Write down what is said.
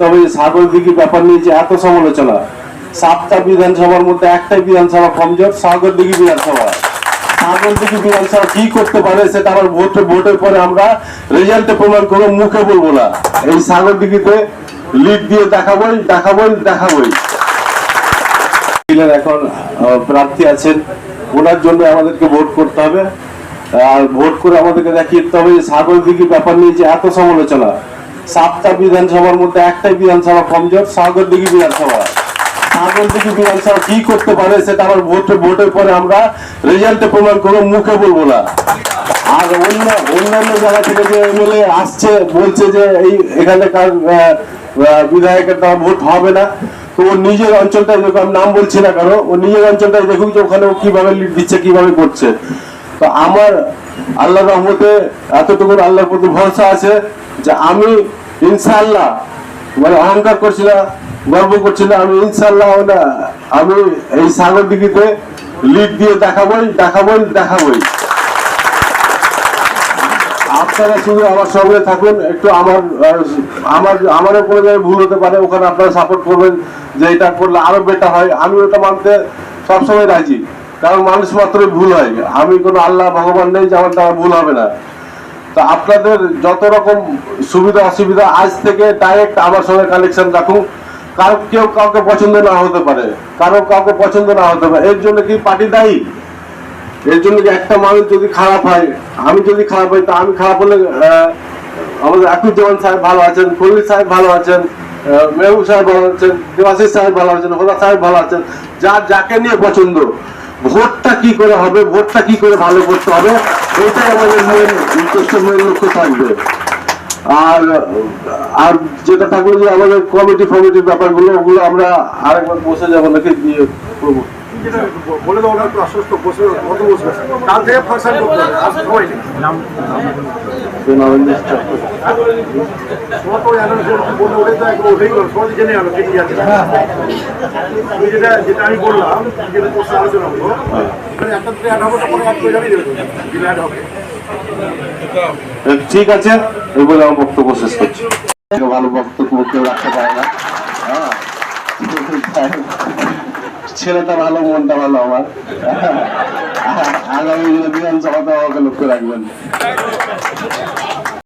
তবে সাগর দিঘি ব্যাপার নিয়ে যে এত সমালোচনা, সাতটা বিধানসভার মধ্যে একটাই বিধানসভা কমজোর সাগর দিঘি বিধানসভা। সাগর দিঘি বিধানসভা কি করতে পারে সেটা ভোটের পরে আমরা রেজাল্টে প্রমাণ মুখে বলব না। এই সাগর দিঘিতে লিড দিয়ে দেখাবই দেখাবই দেখাবই। এখন প্রার্থী আছেন, ওনার জন্য আমাদেরকে ভোট করতে হবে। আর ভোট করে আমাদেরকে দেখিয়ে দিতে হবে যে সাগর দিঘির ব্যাপার নিয়ে যে এত সমালোচনা। সাতটা বিধানসভার মধ্যে একটাই বিধানসভা কমজোর, সাগর দিঘি বিধানসভা। সাগর দিঘি বিধানসভা কি করতে পারে সেটা আমার ভোট ভোটের পরে আমরা রেজাল্টে প্রমাণ করব, মুখে বলব না। আর অন্য অন্যান্য জায়গা থেকে যে এমএলএ আসছে, বলছে যে এই এখানকার বিধায়কের দ্বারা ভোট হবে না। তো ওর নিজের অঞ্চলটাই দেখুক, আমি নাম বলছি না কারও, ও নিজের অঞ্চলটাই দেখুক যে ওখানে ও কীভাবে লিড দিচ্ছে, কীভাবে করছে। তো আমার আল্লাহ রহমতে এতটুকু আল্লাহর প্রতি ভরসা আছে যে আমি ইনশাআল্লাহ মানে অহংকার করছি না, গর্ব করছি না, আমি ইনশাআল্লাহ না আমি এই সাগর দিঘিতে লিড দিয়ে দেখাবই দেখাবই দেখাবই। আপনারা শুধু আমার সঙ্গে থাকুন, একটু আমার আমার, আমারও কোনো জায়গায় ভুল হতে পারে, ওখানে আপনারা সাপোর্ট করবেন যে এটা করলে আরও বেটার হয়। আমি ওটা মানতে সবসময় রাজি। কারণ মানুষ মাত্রই ভুল হয়। আমি কোনো আল্লাহ, ভগবান নেই যে আমার দ্বারা ভুল হবে না। তো আপনাদের যত রকম সুবিধা, অসুবিধা আজ থেকে ডাইরেক্ট আমার সঙ্গে কালেকশন রাখুন। কারও কেউ কাউকে পছন্দ না হতে পারে। কারও কাউকে পছন্দ না হতে পারে। এর জন্য কি পার্টি দায়ী? এর জন্য যে একটা মানুষ যদি খারাপ হয়, আমি যদি খারাপ হই, তা আমি খারাপ হলে আমাদের আকুজ্জামান সাহেব ভালো আছেন ফরিদ সাহেব ভালো আছেন মেহবুব সাহেব ভালো আছেন, দেবাশিস সাহেব ভালো আছেন হোদা সাহেব ভালো আছেন, যার, যাকে নিয়ে পছন্দ। ভোটটা কি করে হবে, ভোটটা কি করে ভালো করতে হবে, এটাই আমাদের মেন উদ্দেশ্য মেন লক্ষ্য থাকবে। আর আর যেটা থাকবে যে আমাদের কমিটি ফমিটির ব্যাপারগুলো, ওগুলো আমরা আরেকবার বসে যাব নাকি করব বলে দাও না একটু আশ্বস্ত বসে কত বসবে? কাল থেকে ফাংশন করতে হবে আর সময় নেই। তোমার তো অ্যানাউন্স বলে ওঠে তো একবার ওঠেই গেল সবাই জেনে গেল কেটে যাচ্ছে তুমি যেটা যেটা আমি বললাম যেটা প্রশ্ন আলোচনা হলো একটা থেকে অ্যাড হবে তখন অ্যাড করে জানিয়ে দেবে যেটা অ্যাড হবে। ঠিক আছে এই বলে আমার বক্তব্য শেষ করছি। ভালো বক্তব্য কেউ রাখতে পারে না। হ্যাঁ। ছেলেটা ভালো মনটা ভালো আমার। আগামী দিনে বিধানসভাতে আমাকে লক্ষ্য রাখবেন।